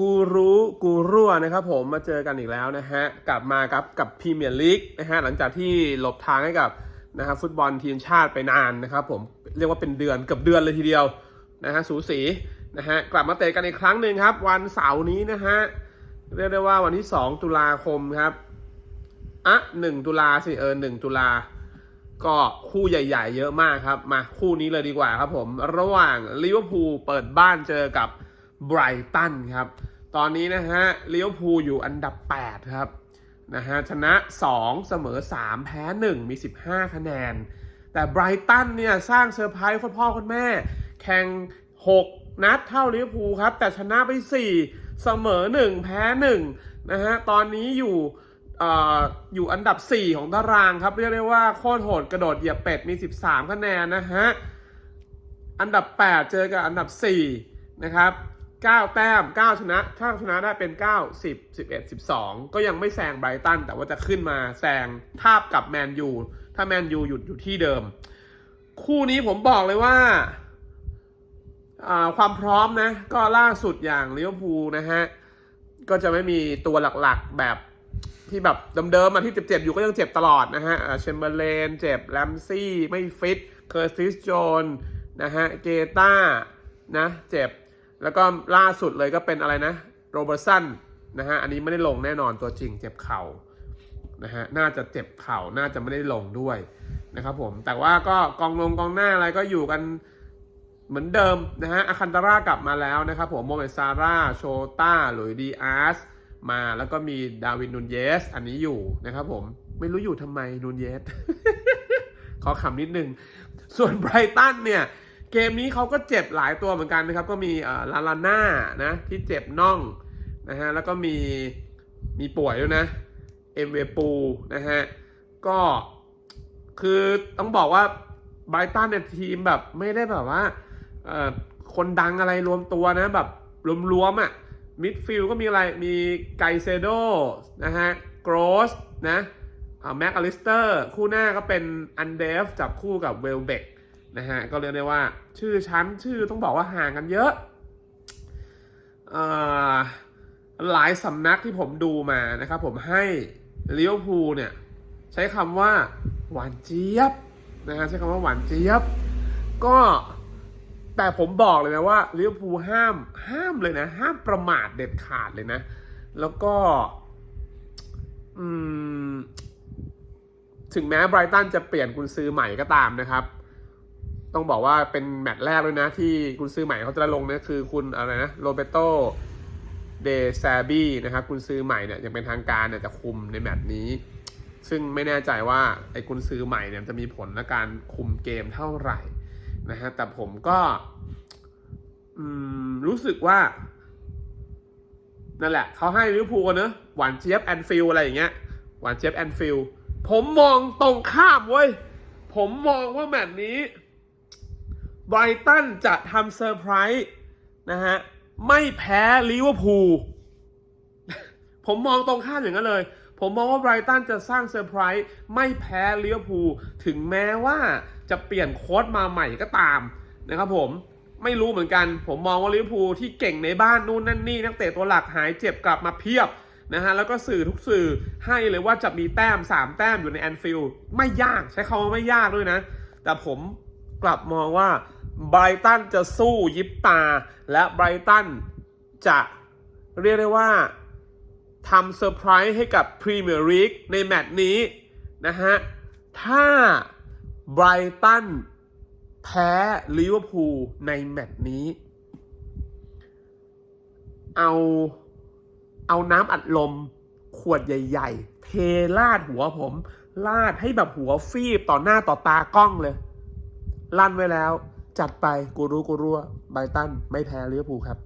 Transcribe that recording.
กูรู้กูรั่วนะครับผมมาเจอกันอีกแล้วนะฮะ กลับมากับกับพรีเมียร์ลีกนะฮะ หลังจากที่หลบทางให้กับนะฮะฟุตบอลทีมชาติไปนานนะครับผมเรียกว่าเป็นเดือนเกือบเดือนเลยทีเดียวนะฮะสูสีนะฮะกลับมาเตะกันอีกครั้งหนึ่งครับ วันเสาร์นี้นะฮะเรียกได้ว่าวันที่ 2 ตุลาคมครับอะหนึ่งตุลาสิเออหนึ่งตุลาก็คู่ใหญ่ ๆ เยอะมากครับ มาคู่นี้เลยดีกว่าครับผม ระหว่างลิเวอร์พูลเปิดบ้านเจอกับ ไบรตันครับ ตอนนี้นะฮะลิเวพูอยู่อันดับ 8 ครับนะฮะชนะ 2 เสมอ 3 แพ้ 1 มี 15 คะแนน แต่ไบรตันเนี่ยสร้างเซอร์ไพรส์คุณพ่อคุณแม่ แข่ง 6 นัดเท่าลิเวอร์พูลครับ แต่ชนะไป 4 เสมอ 1 แพ้ 1 นะฮะ ตอนนี้อยู่อ่ออยู่อันดับ 4 ของตารางครับ เรียกได้ว่าโคตรโหดกระโดดเหยียบเป็ดมี 13 คะแนนนะฮะ อันดับ 8 เจอกับอันดับ 4 นะครับ 9 แต้ม 9 ชนะ ถ้าชนะได้เป็น 9 10 11 12 ก็ยังไม่แซงไบรตัน แต่ว่าจะขึ้นมาแซงทาบกับแมนยูถ้าแมนยูหยุดอยู่ที่เดิม คู่นี้ผมบอกเลยว่า ความพร้อมนะ ก็ล่าสุดอย่างลิเวอร์พูลนะฮะ ก็จะไม่มีตัวหลักๆแบบที่แบบเดิมๆมาที่เจ็บๆอยู่ก็ยังเจ็บตลอดนะฮะเชมเบอร์เลนเจ็บแลมซี่ไม่ฟิตเคอร์ซิสโจนนะฮะเกตานะเจ็บ แล้วก็ล่าสุดเลยก็เป็นอะไรนะโรเบอร์สันนะฮะอันนี้ไม่ได้ลงแน่นอนตัวจริงเจ็บเข่านะฮะน่าจะเจ็บเข่าน่าจะไม่ได้ลงด้วยนะครับผมแต่ว่าก็กองลงกองหน้าอะไรก็อยู่กันเหมือนเดิมนะฮะอาคันตารากลับมาแล้วนะครับผมโมเมซาร่าโชต้าหลุยดีอาร์สมาแล้วก็มีดาวินนูนเยส อันนี้อยู่นะครับผมไม่รู้อยู่ทำไมนูนเยสขอขำนิดนึง ส่วนไบรตันเนี่ย เกมนี้เขาก็เจ็บหลายตัวเหมือนกันนะครับ ก็มีลาลาน่านะที่เจ็บน่องนะฮะแล้วก็มีมีป่วยด้วยนะเอ็มเวปูนะฮะก็คือต้องบอกว่าไบตันเนี่ยทีมแบบไม่ได้แบบว่าคนดังอะไรรวมตัวนะแบบรวมๆอะ่ะมิดฟิลก็มีอะไรมีไกเซโดนะฮะโกรสนะแม็กอลิสเตอร์คู่หน้าก็เป็นอันเดฟจับคู่กับเวลเบก นะฮะก็เรียกได้ว่า ชื่อชั้นชื่อต้องบอกว่าห่างกันเยอะอหลายสำนักที่ผมดูมานะครับผมให้ลิเวอร์พูลเนี่ยใช้คำว่าหวานเจี๊ยบนะฮะใช้คำว่าหวานเจี๊ยบ ก็แต่ผมบอกเลยนะว่าลิเวอร์พูลห้ามห้ามเลยนะ ห้ามประมาทเด็ดขาดเลยนะ แล้วก็อืมถึงแม้ไบรตันจะเปลี่ยนกุนซือใหม่ก็ตามนะครับ ต้องบอกว่าเป็นแมตช์แรกเลยนะ ที่กุนซือใหม่เขาจะลงเนี่ยคือคุณอะไรนะโรเบโตเดซาบีนะครับกุนซือใหม่เนี่ยยังเป็นทางการเนี่ยจะคุมในแมตช์นี้ ซึ่งไม่แน่ใจว่าไอ้กุนซือใหม่เนี่ยจะมีผลในการคุมเกมเท่าไหร่นะฮะแต่ผมก็รู้สึกว่า นั่นแหละ เขาให้ลิเวอร์พูลเนอะหวานเจี๊ยบแอนฟิลอะไรอย่างเงี้ยหวานเจี๊ยบแอนฟิลผมมองตรงข้ามเว้ย ผมมองว่าแมตช์นี้ ไบรตันจะทำเซอร์ไพรส์นะฮะ ไม่แพ้ลิเวอร์พูล ผมมองตรงข้ามอย่างนั้นเลย ผมมองว่าไบรตันจะสร้างเซอร์ไพรส์ไม่แพ้ลิเวอร์พูล ถึงแม้ว่าจะเปลี่ยนโค้ชมาใหม่ก็ตามนะครับผมไม่รู้เหมือนกัน ผมมองว่าลิเวอร์พูลที่เก่งในบ้านนู่นนั่นนี่นักเตะตัวหลักหายเจ็บกลับมาเพียบนะฮะแล้วก็สื่อทุกสื่อให้เลยว่าจะมีแต้ม 3 แต้มอยู่ในแอนฟิลด์ไม่ยากใช้คำว่าไม่ยากด้วยนะ แต่ผม กลับมองว่าไบรตันจะสู้ยิบตา และไบรตันจะเรียกได้ว่าทำเซอร์ไพรส์ให้กับพรีเมียร์ลีกในแมตช์นี้นะฮะ ถ้าไบรตันแพ้ลิเวอร์พูลในแมตช์นี้ เอาเอาน้ำอัดลมขวดใหญ่ ๆ เทลาดหัวผม ลาดให้แบบหัวฟีบต่อหน้าต่อตากล้องเลย ลั่นไว้แล้ว จัดไปกูรู้กูรั่วไบตันไม่แพ้ลิเวอร์พูลครับ